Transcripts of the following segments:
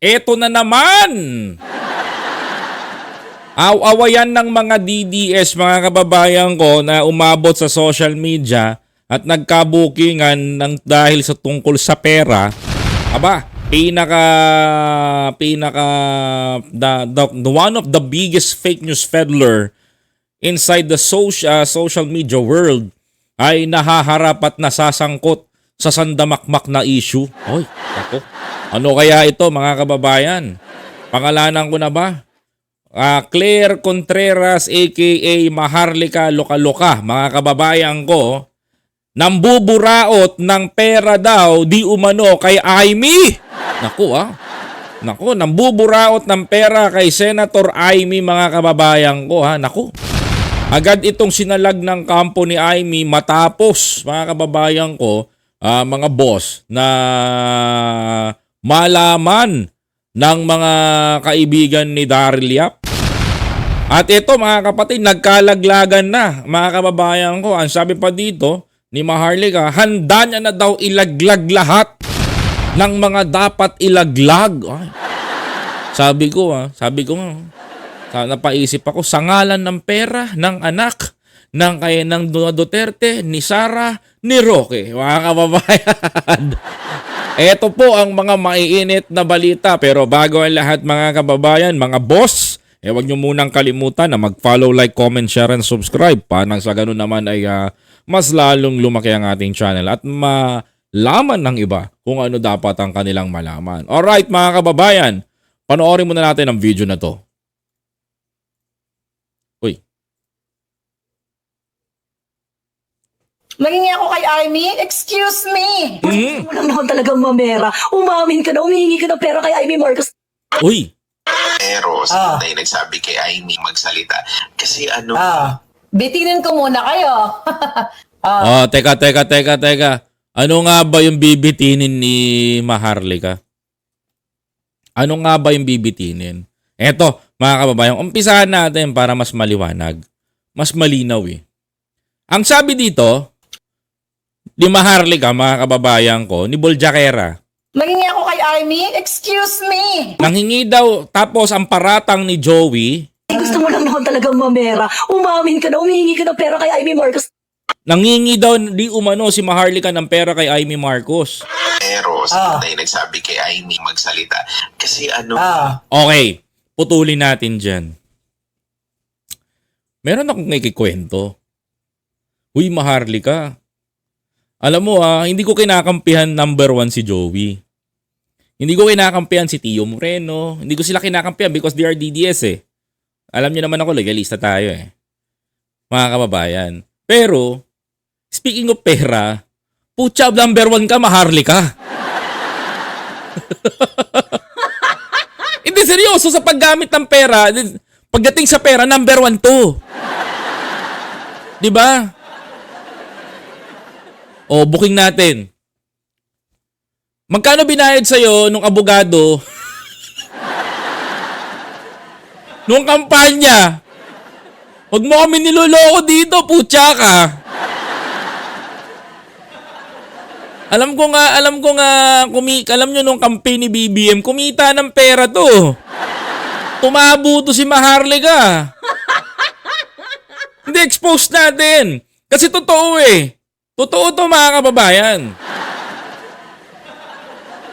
eto na naman! Aw-awayan ng mga DDS, mga kababayan ko, na umabot sa social media at nagkabukingan ng dahil sa tungkol sa pera. Aba, pinaka pinaka the, the, the one of the biggest fake news peddler inside the social social media world ay nahaharap at nasasangkot sa sandamakmak na issue. Oy, ako. Ano kaya ito mga kababayan? Pangalanan ko na ba? Ah, Claire Contreras aka Maharlika Loka-Loka, mga kababayan ko, nambuburaot ng pera daw di umano kay Aimee. Naku ah. Naku, nambuburaot ng pera kay Senator Aimee mga kababayan ko ha. Naku. Agad itong sinalag ng kampo ni Aimee matapos mga kababayan ko, ah, mga boss na malaman ng mga kaibigan ni Daryl Yap. At ito mga kapatid, nagkalaglagan na mga kababayan ko. Ang sabi pa dito ni Maharlika, handa niya na daw ilaglag lahat ng mga dapat ilaglag. Ay. Sabi ko ah, sabi ko nga, sa napaisip ako, sa ngalan ng pera, ng anak, ng kay ng Duterte, ni Sara, ni Roque. Mga kababayan. Ito po ang mga maiinit na balita. Pero bago ang lahat mga kababayan, mga boss, eh huwag nyo munang kalimutan na mag-follow, like, comment, share, and subscribe. Pa nang sa ganun naman ay ah, mas lalong lumaki ang ating channel at malaman ng iba kung ano dapat ang kanilang malaman. Alright mga kababayan, panoorin muna natin ang video na to. Uy, Mangingi ako kay Amy? Excuse me! Mo lang naman talagang mamera. Umamin ka na, humihingi ka ng pera kay Amy Marcos. uy, Pero Ah. sa na nagsabi kay Amy magsalita. Kasi ano, Ah, bitinin ko muna kayo. Oh, ah, teka, teka, teka, teka. Ano nga ba yung bibitinin ni Maharlika? Ano nga ba yung bibitinin? Eto, mga kababayan, umpisahan natin para mas maliwanag. Mas malinaw eh. Ang sabi dito, ni Maharlika, mga kababayan ko, ni Boljakera, mangingi ako kay Amy? Excuse me! nanghingi daw, tapos ang paratang ni Joey, Eh, gusto mo lang naman talagang mamera. Umamin ka na, humihingi ka ng pera kay Amy Marcos. nangingi daw di umano si Maharlika ng pera kay Amy Marcos. pero Ah. sa na nagsabi kay Amy magsalita. Kasi ano, Ah, Okay, putulin natin dyan. Meron akong ikikwento. Uy, Maharlika. Alam mo ah, hindi ko kinakampihan number one si Joey. Hindi ko kinakampihan si Tio Moreno. Hindi ko sila kinakampihan because they are DDS eh. Alam niyo naman ako, legalista tayo eh. Mga kababayan. Pero, speaking of pera, putya number one ka, Maharlika. Hindi seryoso sa paggamit ng pera. Pagdating sa pera, number one to. Di ba? O, booking natin. Magkano binayad sa'yo nung abogado? nung kampanya? Huwag mo kami niloloko dito, putya ka. Alam ko nga, alam ko nga, kumi, alam nyo nung kampi ni BBM, kumita ng pera to. Tumabo to si Maharlika. Hindi, expose natin. Kasi totoo eh. Totoo to mga kababayan.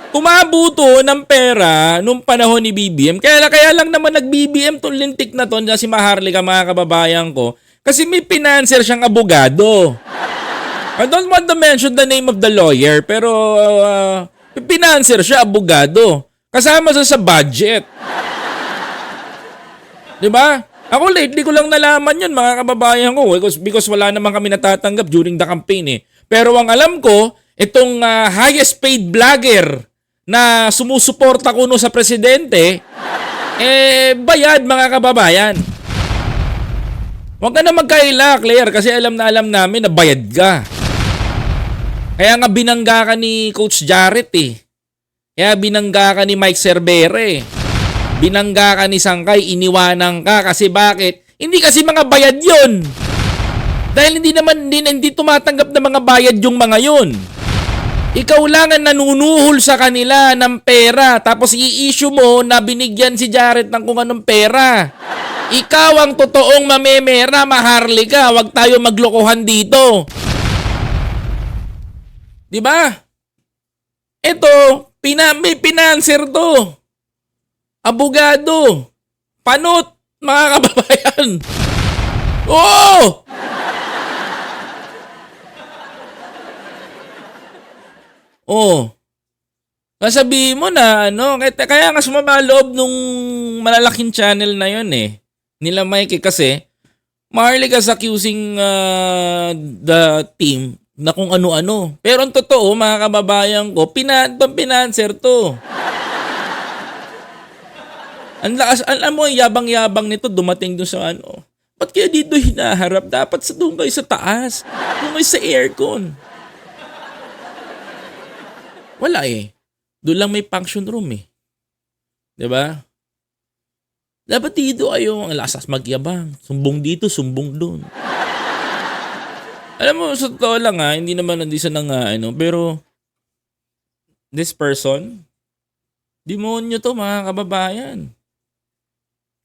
Tumabo to ng pera nung panahon ni BBM. Kaya, kaya lang naman nag-BBM tong lintik na to si Maharlika mga kababayan ko. Kasi may financer siyang abogado. I don't want to mention the name of the lawyer, pero uh, financer siya, abogado. Kasama siya sa budget. Di ba? Ako lately ko lang nalaman yun, mga kababayan ko, because, because wala naman kami natatanggap during the campaign eh. Pero ang alam ko, itong ah, highest paid vlogger na sumusuporta kuno sa presidente, eh, bayad mga kababayan. Huwag ka na magkaila, Claire, kasi alam na alam namin na bayad ka. Kaya nga binangga ka ni Coach Jarrett eh. Kaya binangga ka ni Mike Cervera eh. Binangga ka ni Sangkay, iniwanan ka kasi bakit? Hindi kasi mga bayad yon. Dahil hindi naman hindi, hindi tumatanggap ng mga bayad yung mga yun. Ikaw lang ang nanunuhol sa kanila ng pera tapos i-issue mo na binigyan si Jared ng kung anong pera. Ikaw ang totoong mamemera, maharlika. Huwag tayo maglokohan dito. Di ba? Ito, pina, may pinanser to. Abogado. Panot, mga kababayan. Oo! Oh. Kasabihin mo na, ano, kaya, kaya nga sumama loob nung malalaking channel na yon eh. Nila Mikey kasi, Marley is accusing uh, the team na kung ano-ano. Pero ang totoo, mga kababayan ko, pina, pinanser to. Ang lakas, alam mo, ang yabang-yabang nito dumating doon sa ano. Ba't kaya dito hinaharap? Dapat sa doon kayo sa taas. Doon kayo sa aircon. Wala eh. Doon lang may function room eh. ba? Dapat dito ayo ang lasas magyabang. Sumbong dito, sumbong doon. Alam mo, sa totoo lang ha, hindi naman hindi sa nang ano, pero this person, demonyo to mga kababayan.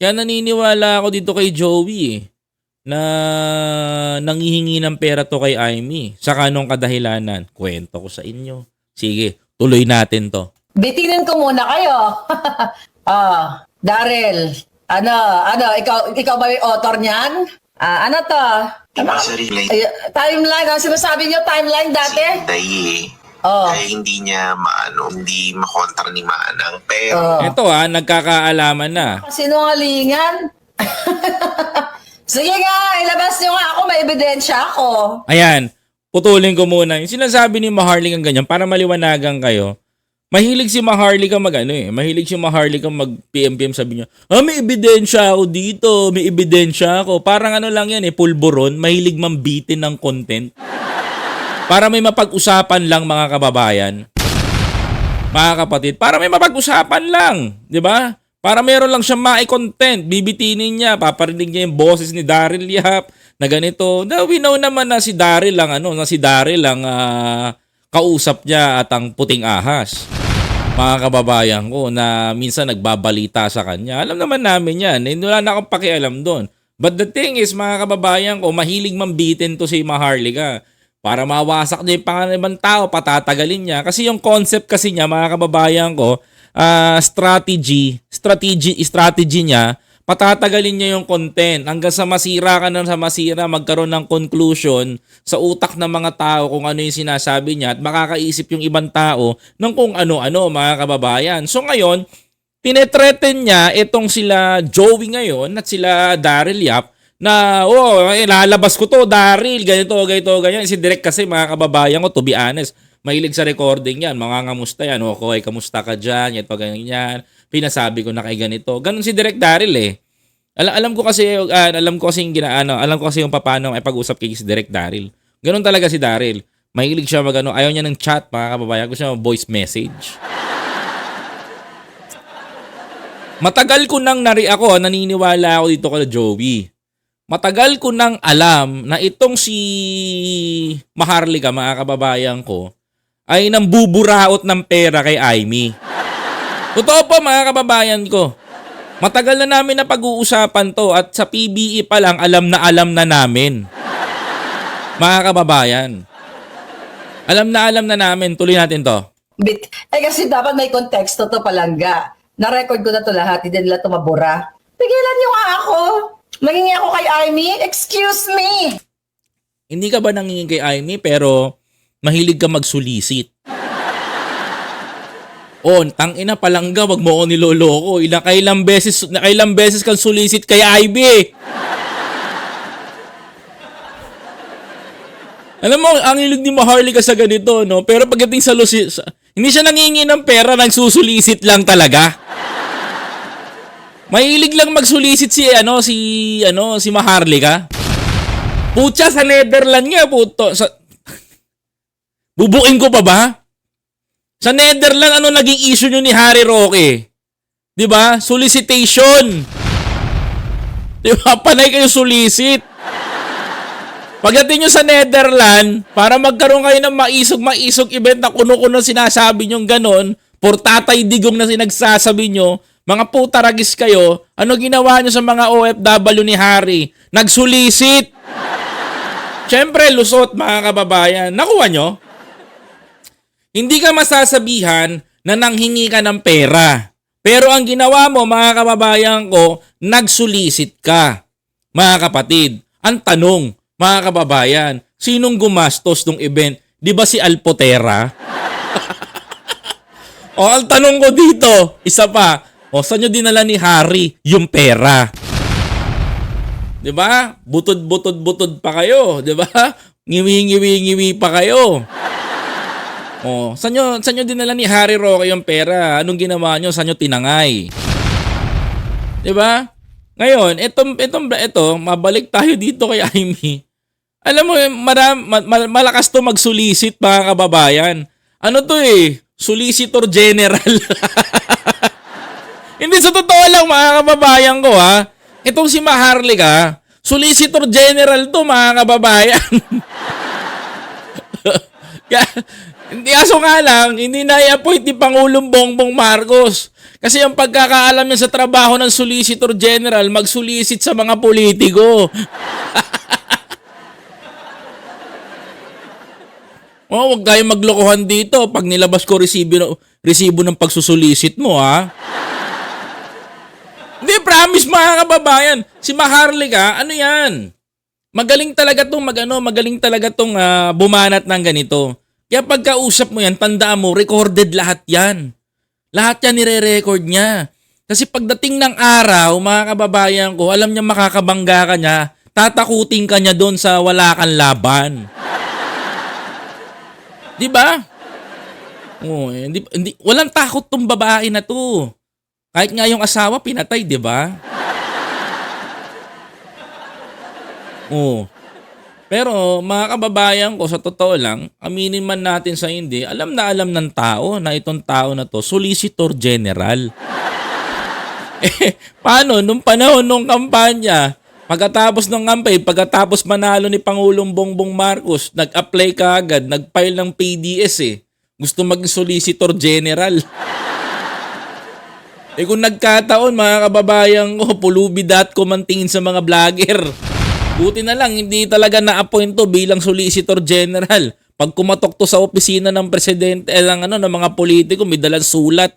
Kaya naniniwala ako dito kay Joey eh, na nangihingi ng pera to kay Amy. Sa kanong kadahilanan? Kwento ko sa inyo. Sige, tuloy natin to. Bitinin ko muna kayo. ah, Daryl. Ano, ano, ikaw, ikaw ba yung author niyan? Ah, ano to? Sa relay Ay, timeline, ano sinasabi niyo timeline si dati? Oh. kaya hindi niya maano, hindi makontra ni Manang. Pero, Oh. Ito ha, nagkakaalaman na. Sinungalingan. Sige nga, ilabas niyo nga ako, may ebidensya ako. Ayan, putulin ko muna. Yung sinasabi ni Maharlika ganyan, para maliwanagan kayo, mahilig si Maharlika mag ano eh, mahilig si Maharlika mag PM-PM sabi niya, ah may ebidensya ako dito, may ebidensya ako. Parang ano lang yan eh, pulburon, mahilig mambitin ng content. Para may mapag-usapan lang mga kababayan. Mga kapatid, para may mapag-usapan lang, 'di ba? Para meron lang siyang mai-content, bibitinin niya, paparinig niya yung boses ni Daryl Yap na ganito. Na we know naman na si Daryl lang ano, na si Daryl lang ah, kausap niya at ang puting ahas. Mga kababayan ko na minsan nagbabalita sa kanya. Alam naman namin yan. Eh, wala na akong pakialam doon. But the thing is, mga kababayan ko, mahilig mambitin to si Maharlika. Para mawasak niya yung pangalan ng ibang tao, patatagalin niya. Kasi yung concept kasi niya, mga kababayan ko, ah, strategy, strategy, strategy niya, patatagalin niya yung content hanggang sa masira ka na sa masira, magkaroon ng conclusion sa utak ng mga tao kung ano yung sinasabi niya at makakaisip yung ibang tao ng kung ano-ano mga kababayan. So ngayon, tinetreaten niya itong sila Joey ngayon at sila Daryl Yap na, oh, eh, lalabas ko to, Daryl, ganito, ganito, ganyan. Si Direk kasi, mga kababayan ko, to be honest, mahilig sa recording yan, mga ngamusta yan, okay, kamusta ka dyan, ito, ganyan, pinasabi ko na kay ganito. Ganon si Direk Daryl eh. Alam, alam ko kasi, ah, alam ko kasi yung ginaano, alam ko kasi yung paano ay pag-usap kay si Direk Daryl. Ganon talaga si Daryl. Mahilig siya magano, ayaw niya ng chat, mga kababayan, gusto niya voice message. Matagal ko nang nari ako, naniniwala ako dito kay Joey. Matagal ko nang alam na itong si Maharlika, mga kababayan ko, ay nambuburaot ng pera kay Aimee. Totoo po mga kababayan ko. Matagal na namin na pag-uusapan to at sa PBE pa lang alam na alam na namin. Mga kababayan. Alam na alam na namin. Tuloy natin to. Bit eh kasi dapat may konteksto to palangga. Na-record ko na to lahat, hindi nila to mabura. Pigilan niyo nga ako. Mangingi ako kay Amy. Excuse me. Hindi ka ba nangingin kay Aimee pero mahilig ka magsulisit? Oh, tang ina palangga, wag mo ako niloloko. Ilang kailang beses, kailang beses kang sulisit kay Ivy. Alam mo, ang hilig ni Maharlika sa ganito, no? Pero pagdating sa lusi, hindi siya nangingi ng pera, nagsusulisit lang talaga. Mahilig lang magsulisit si ano si ano si Maharlika. Putya sa Netherlands nga puto. Sa Bubuin ko pa ba? Sa Netherlands ano naging issue nyo ni Harry Roque? 'Di ba? Solicitation. 'Di ba? Panay kayo solicit. Pagdating nyo sa Netherland, para magkaroon kayo ng maisog-maisog event na kuno-kuno sinasabi nyo ganon, por tatay digong na sinagsasabi nyo, mga putaragis kayo, ano ginawa nyo sa mga OFW ni Harry? Nagsulisit! Siyempre, lusot mga kababayan. Nakuha nyo? Hindi ka masasabihan na nanghingi ka ng pera. Pero ang ginawa mo, mga kababayan ko, nagsulisit ka. Mga kapatid, ang tanong, mga kababayan, sinong gumastos ng event? Di ba si Alpotera? o ang tanong ko dito, isa pa, o saan nyo dinala ni Harry yung pera? Di ba? Butod-butod-butod pa kayo, di ba? Ngiwi-ngiwi-ngiwi pa kayo. Oh, saan nyo, saan nyo dinala ni Harry Roque yung pera? Anong ginawa nyo? Saan nyo tinangay? 'Di ba? Ngayon, itong, itong, ito, mabalik tayo dito kay Amy. Alam mo, maram, ma- ma- malakas to magsulisit mga kababayan. Ano to eh? Solicitor General. Hindi sa totoo lang mga kababayan ko ha. Itong si Maharlika, Solicitor General to mga kababayan. Hindi aso nga lang, hindi na i-appoint ni Pangulong Bongbong Marcos. Kasi ang pagkakaalam niya sa trabaho ng Solicitor General, magsulisit sa mga politiko. oh, wag kayong maglokohan dito pag nilabas ko resibo, resibo ng pagsusulisit mo, ha? Hindi, promise mga kababayan. Si Maharlika, ano yan? Magaling talaga tong magano, magaling talaga tong ah, bumanat ng ganito. Kaya pagkausap mo yan, tandaan mo, recorded lahat yan. Lahat yan nire-record niya. Kasi pagdating ng araw, mga kababayan ko, alam niya makakabangga ka niya, tatakutin ka niya doon sa wala kang laban. Di ba? Oh, eh, hindi, hindi, walang takot tong babae na to. Kahit nga yung asawa, pinatay, di ba? Oo. Pero mga kababayan ko, sa totoo lang, aminin man natin sa hindi, alam na alam ng tao na itong tao na to, Solicitor General. eh, paano? Nung panahon nung kampanya, pagkatapos ng campaign, pagkatapos manalo ni Pangulong Bongbong Marcos, nag-apply ka agad, nag-file ng PDS eh. Gusto maging Solicitor General. Eh kung nagkataon mga kababayan ko, pulubi.com ang tingin sa mga vlogger. Buti na lang, hindi talaga na-appoint to bilang solicitor general. Pag kumatok to sa opisina ng presidente, eh, ng, ano, ng mga politiko, may dalang sulat.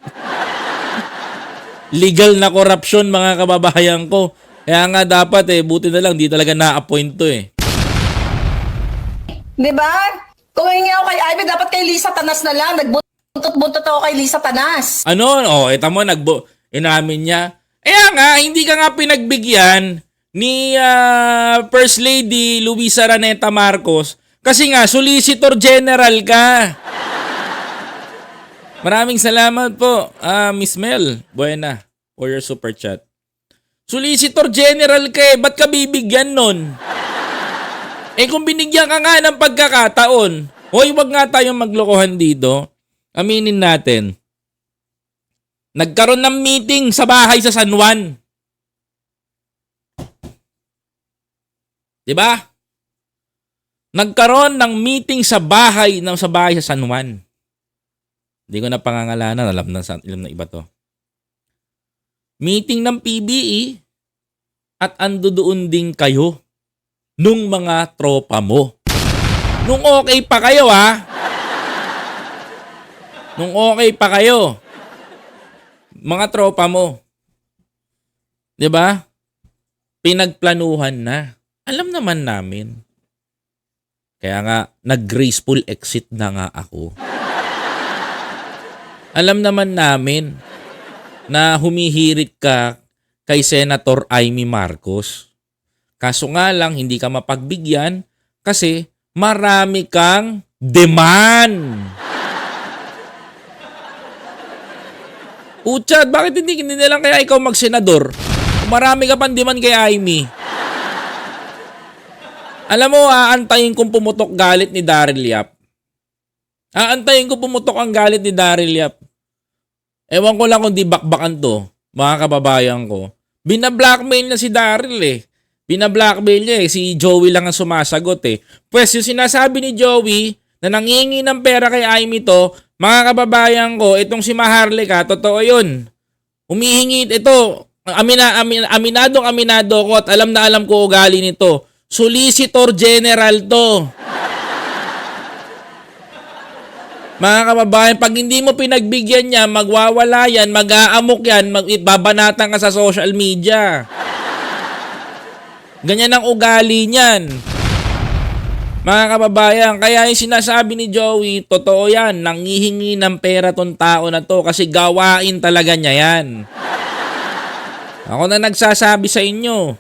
Legal na corruption mga kababayan ko. Kaya nga dapat eh, buti na lang, di talaga na-appoint to eh. Di ba? Kung hingi ako kay Ivy, dapat kay Lisa Tanas na lang. Nagbuntot-buntot ako kay Lisa Tanas. Ano? Oh, ito mo, nagbo, inamin niya. Eh nga, hindi ka nga pinagbigyan ni ah, First Lady Luisa Raneta Marcos kasi nga, Solicitor General ka. Maraming salamat po, ah, Miss Mel Buena, for your super chat. Solicitor General ka eh, ba't ka bibigyan nun? Eh kung binigyan ka nga ng pagkakataon, hoy wag nga tayong maglokohan dito. Aminin natin. Nagkaroon ng meeting sa bahay sa San Juan. 'Di ba? Nagkaroon ng meeting sa bahay ng sa bahay sa San Juan. Hindi ko na pangangalanan, alam na alam na iba 'to. Meeting ng PBE at ando doon din kayo nung mga tropa mo. Nung okay pa kayo ha. Nung okay pa kayo. Mga tropa mo. 'Di ba? Pinagplanuhan na. Alam naman namin. Kaya nga nag-graceful exit na nga ako. Alam naman namin na humihirit ka kay Senator Amy Marcos. Kaso nga lang, hindi ka mapagbigyan kasi marami kang demand. Puchad, bakit hindi, hindi na lang kaya ikaw magsenador? Marami ka pang demand kay Amy. Alam mo, aantayin kong pumutok galit ni Daryl Yap. Aantayin ko pumutok ang galit ni Daryl Yap. Ewan ko lang kung di bakbakan to, mga kababayan ko. Bina-blackmail na si Daryl eh. Bina-blackmail niya eh. Si Joey lang ang sumasagot eh. Pues yung sinasabi ni Joey na nangingi ng pera kay Amy to, mga kababayan ko, itong si Maharlika, totoo yun. Humihingi ito, amina, amin, aminadong aminado ko at alam na alam ko ugali nito. Solicitor General to. Mga kababayan, pag hindi mo pinagbigyan niya, magwawala yan, mag-aamok yan, magbabanatan ka sa social media. Ganyan ang ugali niyan. Mga kababayan, kaya yung sinasabi ni Joey, totoo yan, nangihingi ng pera tong tao na to kasi gawain talaga niya yan. Ako na nagsasabi sa inyo.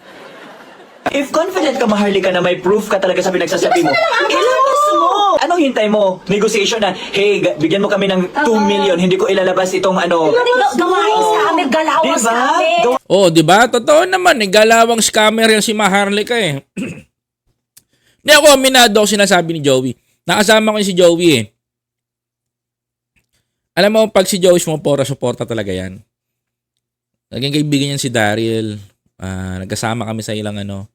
If confident ka, Maharlika, na may proof ka talaga sa pinagsasabi mo, ilabas mo! Anong hintay mo? Negotiation na, hey, bigyan mo kami ng 2 million, hindi ko ilalabas itong ano. Ga- Gawain sa amin, galawang Diba? Gawa- Oh, 'di ba? Totoo naman, eh, galawang scammer yung si Maharlika eh. Hindi ako aminado ako sinasabi ni Joey. Nakasama ko si Joey eh. Alam mo, pag si Joey sumupora, suporta talaga yan. Naging kaibigan yan si Daryl. Ah, nagkasama kami sa ilang ano,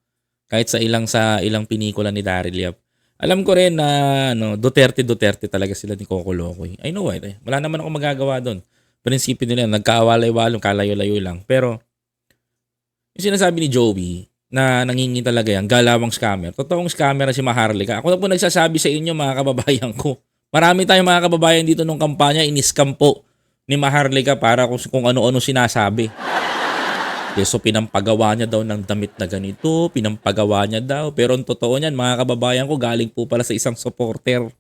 kahit sa ilang sa ilang pinikula ni Daryl Yap. Alam ko rin na ano, Duterte Duterte talaga sila ni Coco Locoy. I know why. Eh. Wala naman ako magagawa doon. Prinsipyo nila, nagkaawalay-walong, kalayo-layo lang. Pero, yung sinasabi ni Joey, na nangingi talaga yan, galawang scammer. Totoong scammer na si Maharlika. Ako na po nagsasabi sa inyo, mga kababayan ko. Marami tayong mga kababayan dito nung kampanya, iniskam po ni Maharlika para kung, kung ano-ano sinasabi. Okay, so pinampagawa niya daw ng damit na ganito, pinampagawa niya daw. Pero ang totoo niyan, mga kababayan ko, galing po pala sa isang supporter.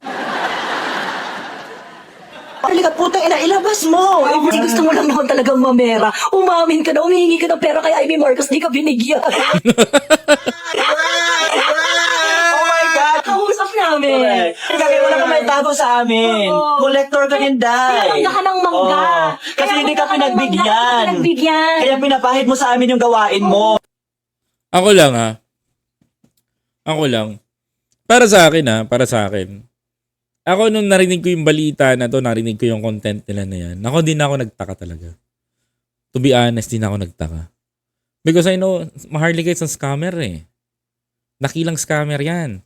Maharlika, puta ina, ilabas mo! If Kasi gusto mo lang naman talagang mamera. Umamin ka na, umihingi ka ng pera kay Amy Marcos, di ka binigyan. Oh my God! Kausap namin. Correct. Kaya wala ka may tago sa amin. Oo. Collector ka din, Day. Kaya ka ng mangga. Oo. Kasi Kaya hindi ka ng mangga, pinagbigyan. hindi Pinagbigyan. Kaya pinapahid mo sa amin yung gawain mo. Ako lang ha. Ako lang. Para sa akin ha, para sa akin. Ako nung narinig ko yung balita na to, narinig ko yung content nila na yan. Ako din ako nagtaka talaga. To be honest, din ako nagtaka. Because I know, Maharlika is a scammer eh. Nakilang scammer yan.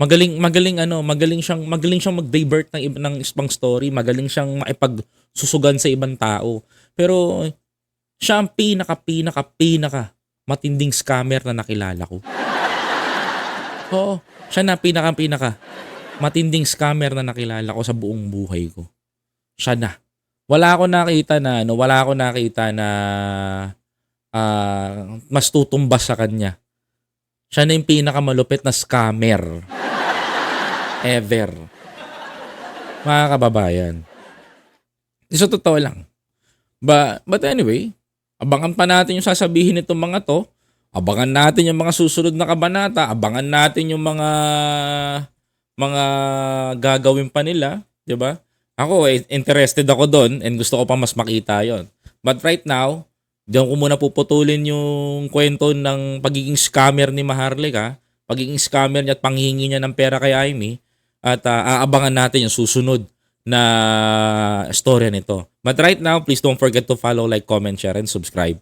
Magaling magaling ano, magaling siyang magaling siyang mag-divert ng ng ibang story, magaling siyang maipagsusugan sa ibang tao. Pero siya ang pinaka pinaka pinaka matinding scammer na nakilala ko. Oo, siya na pinaka pinaka matinding scammer na nakilala ko sa buong buhay ko. Siya na. Wala ako nakita na ano, wala ako nakita na ah, mas tutumbas sa kanya. Siya na yung pinakamalupit na scammer ever. Mga kababayan. So, totoo lang. But, but anyway, abangan pa natin yung sasabihin nitong mga to. Abangan natin yung mga susunod na kabanata. Abangan natin yung mga mga gagawin pa nila, 'di ba? Ako eh, interested ako doon and gusto ko pa mas makita 'yon. But right now, diyan ko muna puputulin yung kwento ng pagiging scammer ni Maharlika, pagiging scammer niya at panghihingi niya ng pera kay Amy at ah, aabangan natin yung susunod na storya nito. But right now, please don't forget to follow, like, comment, share, and subscribe.